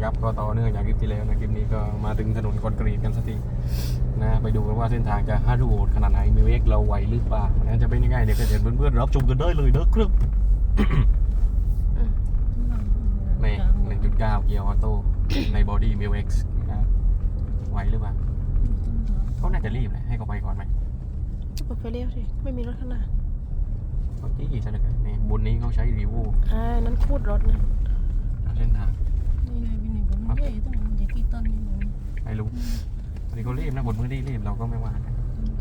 นะครับก็ต่อเนื่องจากคลิปที่แล้วนะคลิปนี้ก็มาถึงถนนคอนกรีตกันสักทีนะไปดูกันว่าเส้นทางจะฮาร์ดโหดขนาดไหนมีเวกเราไหวหรือเปล่านะจะเป็นยังไงเดี๋ยวก็เดี๋ยวเพื่อนๆรับชมกันได้เลยนะครับนี่หนึ่งจุดเก้าเกียร์ออโต้ในบอดี้มิวเอ็กซ์นะครับไหวหรือเปล่าเขาน่าจะรีบนะให้เขาไปก่อนไหมเปิดไฟเลี้ยวสิไม่มีรถข้างหน้าเขาจี้ซะเหลยนี่บนนี้เขาใช้รีโวอ่านั้นคูดรถนะเส้นทางนี่ไง เป็นหนึ่งคนใหญ่ต้องมันจะกี่ต้นนี่หนูไอ้ลุงอันนี้เขารีบนะบนพื้นที่รีบเราก็ไม่ว่านะ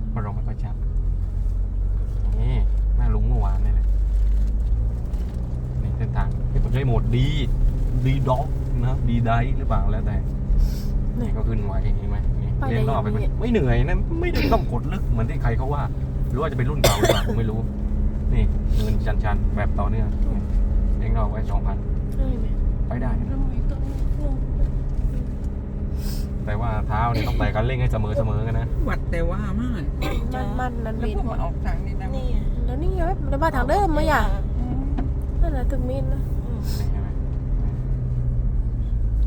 เพราะเราไม่ค่อยจับนี่หน้าลุงเมื่อวานนี่เลยนี่เส้นทางที่ผมใช้โหมดดีดีด็อกนะดีไดหรือเปล่าแล้วแต่นี่ก็ขึ้นไหวเห็นไหมนี่เลี้ยงรอบไปไหมไม่เหนื่อยนะไม่ได้ต้องกดลึกเหมือนที่ใครเขาว่าหรือว่าจะเป็นรุ่นเก่าหรือเปล่าผมไม่รู้ นี่เงินชันๆแบบต่อเนื่องเลี้ยงรอบไว้สองพันใช่ไหมไปได้แล้วมีต้นลง แต่ว่าเท้าเนี่ยต้องแต่กันเร่งให้เสมอเสมอๆกันนะวัดแต่ว่ามากมันมันนั่นแล้วเบนพวกมาออกทางนี้นะนี่แล้วนี่ไงเดี๋ยวมาทางเดิมมาอย่านั่นแหละถึงมีนนะนี่เห็นไหม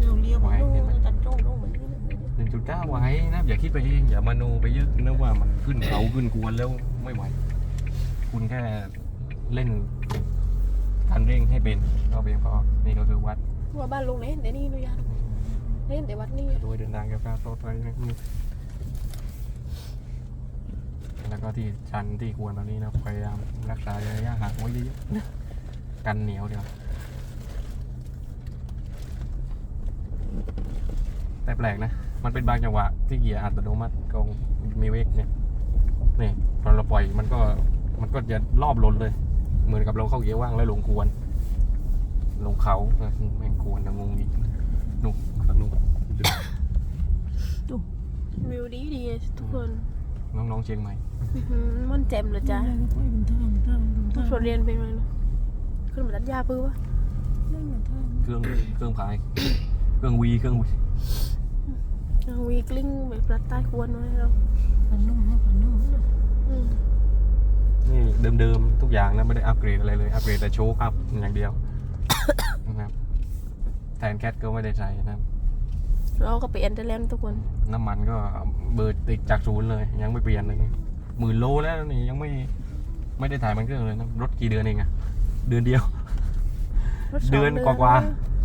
เราเลี้ยวไปดูตัดตรงลงเหมือนนี้หนึ่งจุดเก้าไว้นะอย่าคิดไปเองอย่ามาโนไปเยอะนะว่ามันขึ้นเขาขึ้นกวนแล้วไม่ไหวคุณแค่เล่นคันเร่งให้เป็นก็เพียงพอนี่ก็คือวัดว่าบ้านลุงเล่นเดี๋ยวนี้นุยา เล่นแต่วัดนี่โดยเดินทางกับการโตไทยนะนี่แล้วก็ที่ชันที่ควรตอนนี้นะพยายามรักษาระยะห่างไว้เยอะๆนะกันเหนียวเดียวแต่แปลกนะ มันเป็นบางจังหวะที่เกียร์อัตโนมัติกองมีเวกเนี่ยนี่พอเราปล่อยมันก็มันก็จะรอบลนเลย เหมือนกับเราเข้าเกียร์ว่างแล้วลงควรลงเขาแม่งควรนะงงอีกนุ่ มฝั่งนุ่มวิวดีดีทุกคน น้องๆเชียงใหม่อื้อหือมันแจ่มเลยจ้าไม่เป็นทางทางทุกชนเรียนเป็นไงเนาะขึ้นมาดัดยาปื้อวะไม่เป็นทางเครื่องเครื่องพาย เครื่องวีเครื่องวีวีกลิ้งแบบรัดใต้ควรไว้เราผันนุ่มผันนุ่มอืมนี่เดิมๆทุกอย่างนะไม่ได้อัปเกรดอะไรเลยอัปเกรดแต่โชคอัพอย่างเดียวนะครับแทนแคทก็ไม่ได้ใส่นะครับเราก็เปลี่ยนแต่แล้วทุกคน น้ำมันก็เบิดติดจากศูนย์เลย ยังไม่เปลี่ยนเลยหมื่นโลแล้วนี่ยังไม่ไม่ได้ถ่ายมันเครื่องเลยนะรถกี่เดือนเองอะเดือนเดียวรถสงเดือนกว่า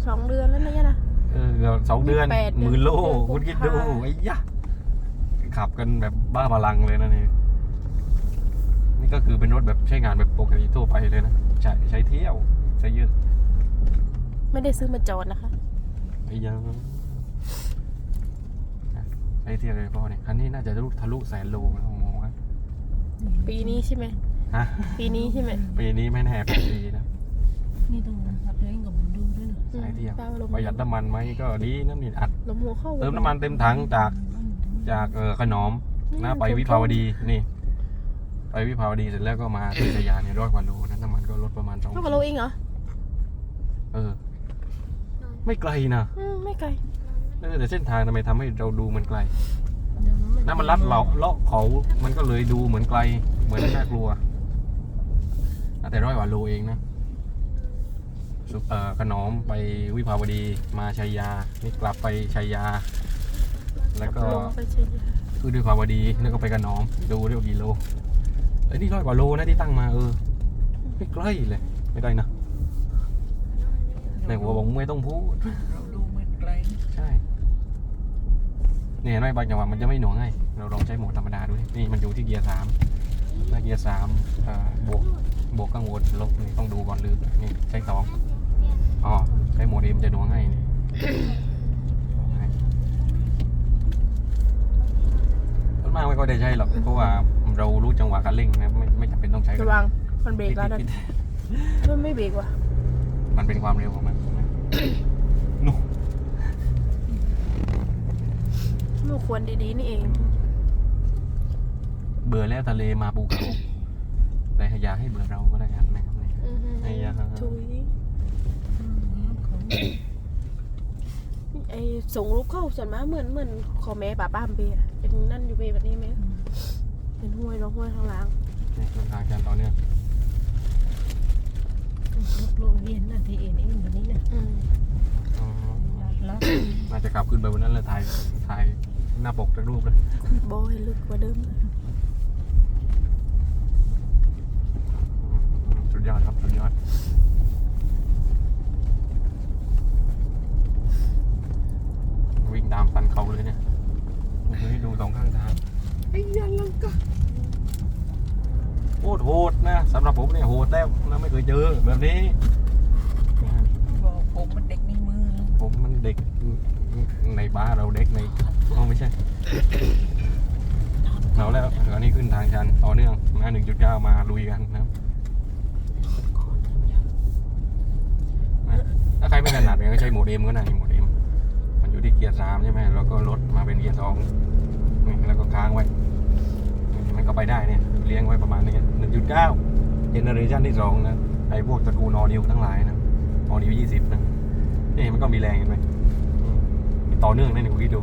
สองเดือนแล้วนะยะนะเออเกือบสองเดือนแปดเดือนหมื่นโลเดือนกุมคุณคิดดูภาไอ้ยะขับกันแบบบ้าพลังเลยนะนี่นี่ก็คือเป็นรถแบบใช้งานแบบปกติทั่วไปเลยนะใช้ใช้เที่ยวใช้เยอะ ไม่ได้ซื้อมาจอดนะคะไอ้ยังใช้เที่ยวเลยพ่อเนี่ยคันนี้น่าจะทะลุทะลุแสนโลแล้วมองว่าปีนี้ใช่ไหมฮะปีนี้ใช่ไหมปีนี้ไม่แน่ปีนี้นะนี่ต้องหัดเร่งกับมันดูด้วยนะสายเที่ยวป้าลมประหยัดน้ำมันไหมก็ดีนะนี่อัดลมหัวเข้าเติมน้ำมันเต็มถังจากจากเออขนอมนะไปวิภาวดีนี่ ไปวิภาวดีเสร็จแล้วก็มาที่ชยาเนี่ยร้อยกว่าโลนะน้ำมันก็ลดประมาณสองเท่ากับโลเองเหรอเออ ไม่ไกลนะอืมไม่ไกลเออแต่เส้นทางทำไมทำให้เราดูมันไกลน้ามันลัดเราเลาะเขา มันก็เลยดูเหมือนไกล เหมือนน่ากลัว แต่ร้อยกว่าโลเองนะสุเอ่อขนอมไปวิภาวดีมาชัยยา นี่กลับไปชัยยา แล้วก็ลงไปใช่ไหมคือด้วยภาวดีแล้วก็ไปกันน้อม ดูเรียวกี่โลเอ้ยนี่ร้อยกว่าโลนะที่ตั้งมาเออไม่ใกล้เลย ไม่ได้นะ ในหัวบอกไม่ต้องพูด เราดูเหมือนไกลใช่เนี่ยเห็นไหมบางจังหวะมันจะไม่หน่วงให้เราลองใช้โหมดธรรมดาดูดินี่มันอยู่ที่เกียร์สามถ้าเกียร์สามอ่าบวกบวกข้างบนลบนี่ต้องดูก่อนลืมนี่ใช้สองอ๋อใช้โหมดเอ็มจะหน่วงให้นี่หน่วงให้ส่วนมากไม่ค่อยได้ใช้หรอกเพราะว่าเรารู้จังหวะการเร่งนะไม่ไม่จำเป็นต้องใช้ก็ระได้วังมันเบรกแล้วนั่นมันไม่เบรกว่ะมันเป็นความเร็วของมัน นู่นลูกควรดีๆนี่เอง เบื่อแล้วทะเลมาภูเขาแต่อย่าให้เบื่อเราก็แล้วกันนะครับนี่อือหือไอ้ยาถุยไอ้ส่งรูปเข้าส่วนมากเหมือนเหมือนขอแม่ป้าป้ามเบียเป็นนั่นอยู่เบแบบนี้ไหมเป็นห้วยร้องห้วยข้างล่างนี่ช่วงทางการต่อเนื่อง โลเรียนนะที่เอ็นเอ็นแบบนี้นะอืมอ๋อแล้วน่าจะขับขึ้นไปบนนั้นแล้วถ่ายถ่ายหน้าปกจากรูปเลยโบให้ลึกกว่าเดิมสุดยอดครับสุดยอดวิ่งตามสันเขาเลยเนี่ยโอ้โหดูสองข้างทางไอ้ยันลังกาโคตรโหดนะสำหรับผมเนี่ยโหดแล้วนะไม่เคยเจอแบบนี้บอก ผมมันเด็กในมือผมมันเด็กในบ้านเราเด็กในเอาไม่ใช่เอาแล้วคราวนี้ขึ้นทางชันต่อเนื่องมา1.9 มาลุยกันนะครับนะถ้าใครไม่ถนัดเนี่ยก็ใช้โหมดเอ็มก็ได้โหมดเอ็มมันอยู่ที่เกียร์สามใช่ไหมแล้วก็ลดมาเป็นเกียร์สองนี่แล้วก็ค้างไว้นี่มันก็ไปได้เนี่ย เลี้ยงไว้ประมาณนี้1.9เจเนอเรชันที่สองนะไอ้พวกตระกูลออนิวทั้งหลายนะออนิว20นะ นี่มันก็มีแรงเห็นไหมอืมต่อเนื่องนะนี่คุณคิดดู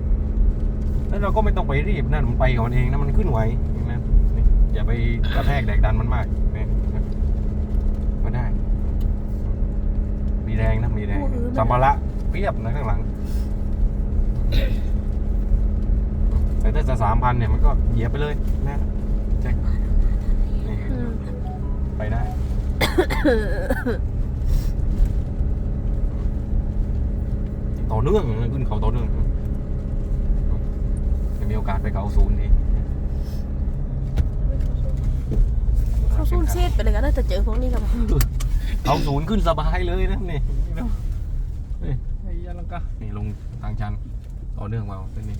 แล้วเราก็ไม่ต้องไปรีบนั่นมันไปของมันเองนะมันขึ้นไหวเห็นไหมนี่อย่าไปกระแทกแดกดันมันมากนี่ไม่ได้ มีแรงนะมีแรงสัมภาระเพียบนะข้างหลัง แต่ถ้าจะสามพันเนี่ยมันก็เหยียบไปเลยนะเจ๊กนี่อืมไปได้ ต่อ เนื่องขึ้นเขาต่อเนื่องจะมีโอกาสไปเขาศูนย์ดีเขาสู้เซตไปเลยกันนะแต่เจอพวกนี้กับเขาศูนย์ขึ้นสบายเลยนะนี่นี่นี่ไอ้ยาลังกานี่ลงทางชันต่อเนื่องมาเส้นนี้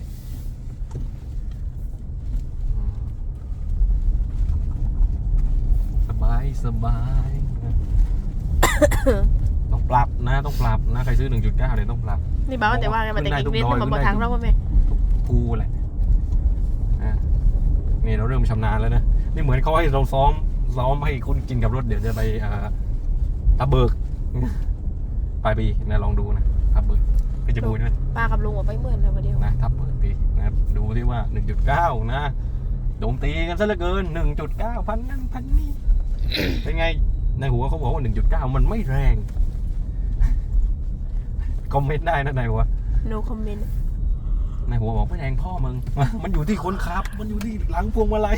อืมสบายสบาย ต้องปรับนะ ต้องปรับนะ ใครซื้อ 1.9เนี่ยต้องปรับ นี่บ้าแต่ว่าไงมันแต่ขึ้กินนได้เวททุกดอยมันบนทางเราก็ไม่ภูแหละนะนี่เราเริ่มชำนาญแล้วนะ นี่เหมือนเขาให้เราซ้อม ซ้อมให้คุณกินกับรถเดี๋ยวจะไปอ่าทับเบิกปลายปีนะลองดูนะทับเบิกเพชรบูรณ์นะป้ากับลุงออกไปเหมือนเลยวันเดียวนะทับเบิกปีนะครับดูที่ว่า 1.9 นะโดมตีกันซะเหลือเกิน 1.9 พันนั่นพันนี่เป็นไงในหัวเขาบอกว่า 1.9 มันไม่แรง คอมเมนต์ได้นะในหัวโนคอมเมนต์ในหัวบอกไม่แรงพ่อมึง มันอยู่ที่คนขับ มันอยู่ที่หลังพวงมาลัย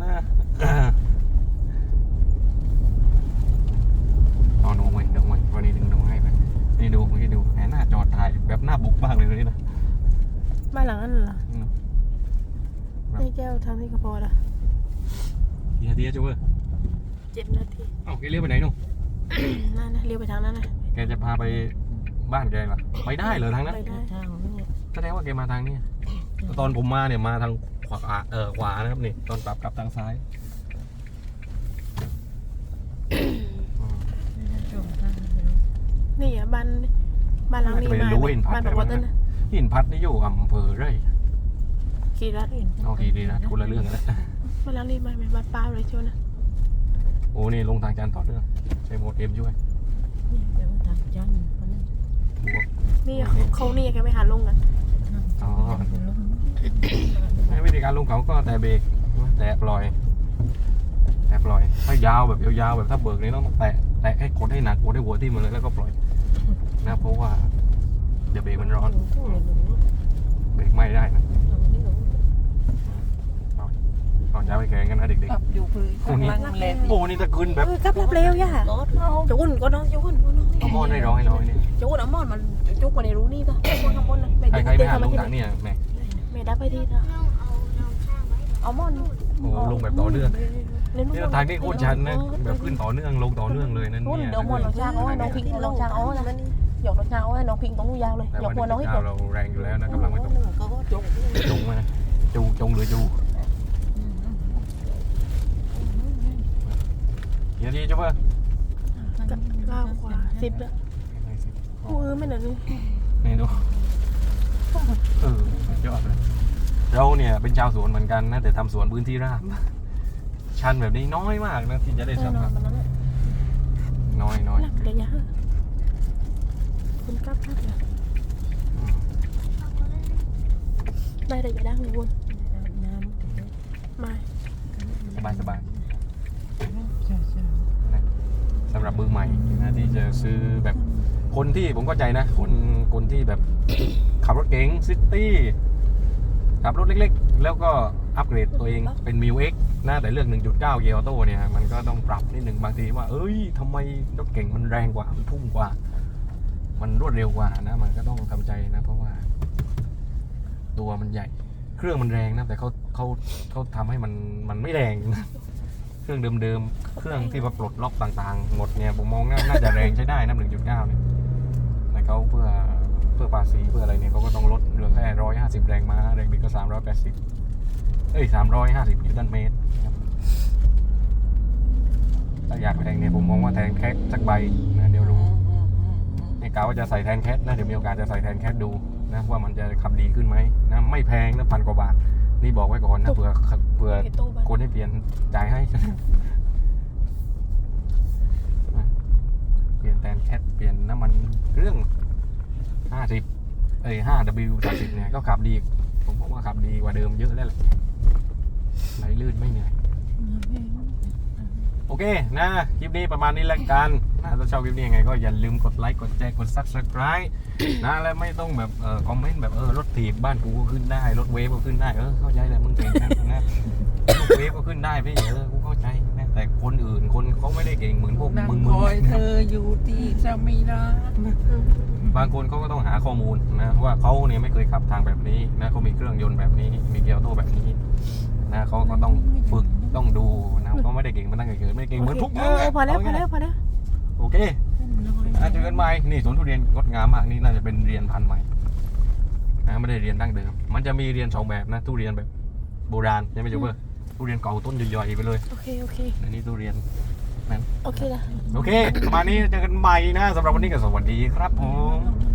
นะเอาหนูไว้หนูไว้วันนี้ดึงหนูให้ไปนี่ดูนี่ดูแหมหน้าจอดถ่ายแบบหน้าบุกบ้างเลยนี่นะบ้านหลังนั้นเหรออืมนี่แก้วทำให้กระพอละกี่นาทีอะจูเวอร์เจ็ดนาทีเอ้าแกเลี้ยวไปไหนหนูนั่นนะเลี้ยวไปทางนั้นนะ แกจะพาไปบ้านแกเหรอไปได้เหรอทางนั้นไปได้ทางนี้แสดงว่าแกมาทางนี้ตอนผมมาเนี่ยมาทางขวาเออขวานะครับนี่ตอนกลับกลับทางซ้ายอืมจมทางนี่อะบ้านบ้านหลังนี้ไม่มารู้เห็นพัดบ้านบอกว่าต้นนะหินพัดนี่อยู่อำเภอไรขี่รัดเอาทีดีนะคนละเรื่องกันแล้วบ้านหลังนี้มาไหมบ้านป้าเลยชัวร์นะโอ้นี่ลงทางจันทร์ต่อเนื่องใช้โหมดเอ็มช่วย นี่เขาเขานี่แกไม่หาลงกันอ๋อลงให้วิธีการลงเขาก็แต่เบรกแตะปล่อย แตะปล่อย ถ้ายาวแบบยาวๆแบบถ้าเบิกนี่ต้องแตะแตะให้กดให้หนักกดให้หัวที่มันเลยแล้วก็ปล่อย นะเพราะว่า เดี๋ยวเบรกมันร้อน เบรกไหม้ได้นะก่อนจะไปแข่งกันนะเด็กขับอยู่คือข้างล่างมันแรงๆโอ้นี่ถ้าขึ้นแบบเออกลับรับเร็วย่ารถเราจุนก็น้องจุนก็น้องเอาหม้อให้ร้อยน้อยนี่ จุนเอาหมอนมันจุกมาในรูนี่ป่ะคนข้างบนนะใครใครไม่หาลงทางเนี่ยแม่ไม่ได้ไปที่นะเอามอนโอ้ลงแบบต่อเนื่องเล่นนี่ทางนี้โคตรชันนะแบบขึ้นต่อเนื่องลงต่อเนื่องเลยนั่นเนี่ยเดี๋ยวมอนเราช่างเอาให้น้องพิงน้องช่างเอานะหยอกน้องช่างเอาให้น้องพิงตรงนู้นยาวเลยหยอกนหัวน้องให้นี้กเราแรงอยู่แล้วนะกำลังไม่ตกก็จมจงมาจูจงหรือจูเดี๋ยวดีจ้ะเพื่อนก้าวขวาสิบแล้ว กูเออไม่หน่อยนึงนี่ดูเออสุดยอดเลยเราเนี่ยเป็นชาวสวนเหมือนกันนะแต่ทำสวนพื้นที่ราบชันแบบนี้น้อยมากนะที่จะได้แน่นทำอนมันนั้นน้อยน้อยหลักเลยยะคุณกลับครับได้แต่อย่าดังเลยวุ้นน้ำมาสบายสบายใช่ใช่นะสำหรับมือใหม่นะที่จะซื้อแบบ คนที่ผมเข้าใจนะ คนคนที่แบบขับรถเก๋งซิตี้ขับรถเล็กๆ แล้วก็อัปเกรดตัวเองเป็นมิวเอ็กนะแต่เรื่อง 1.9เกียร์ออโต้เนี่ยมันก็ต้องปรับนิดหนึ่งบางทีว่า เอ้ยทำไมรถเก่งมันแรงกว่า มันพุ่งกว่า มันรวดเร็วกว่านะ มันก็ต้องทำใจนะ เพราะว่า ตัวมันใหญ่ เครื่องมันแรงนะ แต่เขาเขาเขาทำให้มันมันไม่แรงนะเครื่องเดิมๆ เครื่องที่มาปลดล็อกต่างๆ หมดเนี่ยผมมองน่าจะแรงใช้ได้นะ1.9เนี่ย แต่เขาเพื่อเพื่อภาษีเพื่ออะไรเนี่ยเขาก็ต้องลดเหลือแค่ร้อยห้าสิบแรงม้าแรงบิดก็สามร้อยแปดสิบเอ้ยสามร้อยห้าสิบนิวตันเมตรครับถ้าอยากแรงเนี่ยผมมองว่าแทนแคทสักใบนะเดี๋ยวรู้ในกาว่าจะใส่แทนแคทนะเดี๋ยวมีโอกาสจะใส่แทนแคทดูนะว่ามันจะขับดีขึ้นไหมนะไม่แพงนะพันกว่าบาท นี่บอกไว้ก่อนนะเผื่อเผื่อไอ้ตู้บ้านคนให้เปลี่ยนจ่ายให้ เปลี่ยน แทนแคทเปลี่ยนน้ำมันเครื่อง 50 เอ้ย 5W 30เนี่ยก็ขับดี ผมบอกว่าขับดีกว่าเดิมเยอะแล้วแหละไหลลื่นไม่เหนื่อย โอเคนะ คลิปนี้ประมาณนี้แล้วกันนะถ้าชอบคลิปนี้ยังไงก็อย่าลืมกดไลค์ กดแชร์กด subscribe นะและไม่ต้องแบบเออคอมเมนต์แบบเออรถถีบบ้านกูก็ขึ้นได้ รถเวฟก็ขึ้นได้ เออเข้าใจเลยมึงเก่งนะนะรถเวฟก็ขึ้นได้พี่เออกูเข้าใจนะ แต่คนอื่นคนเขาไม่ได้เก่งเหมือนพวกนั่งมึงคมึงอยเธออยู่ที่สมิลาบางคนเขาก็ต้องหาข้อมูลนะว่าเขาเนี่ยไม่เคยขับทางแบบนี้นะเขามีเครื่องยนต์แบบนี้ มีเกียร์ออโต้แบบนี้นะเขาก็ต้องฝึกต้องดูนะเขาไม่ได้เก่งมาตั้งแต่เกิดไม่ได้เก่งเหมือนพวกเอมึงออะพอแล้วพอเาแล้วง่ายพอแล้วๆโอเคอะเจอกันใหม่นี่สวนทุเรียนงดงามมากนี่น่าจะเป็นเรียนพันธุ์ใหม่นะไม่ได้เรียนดั้งเดิม มันจะมีเรียนสองแบบนะทุเรียนแบบโบราณใช่ไหมจูเบอร์ ทุเรียนเก่าต้นใหญ่ๆไปเลย โอเค โอเค อันนี้ทุเรียนโอเคละ โอเค ประมาณนี้เจอกันใหม่นะสำหรับวันนี้ก็สวัสดีครับผม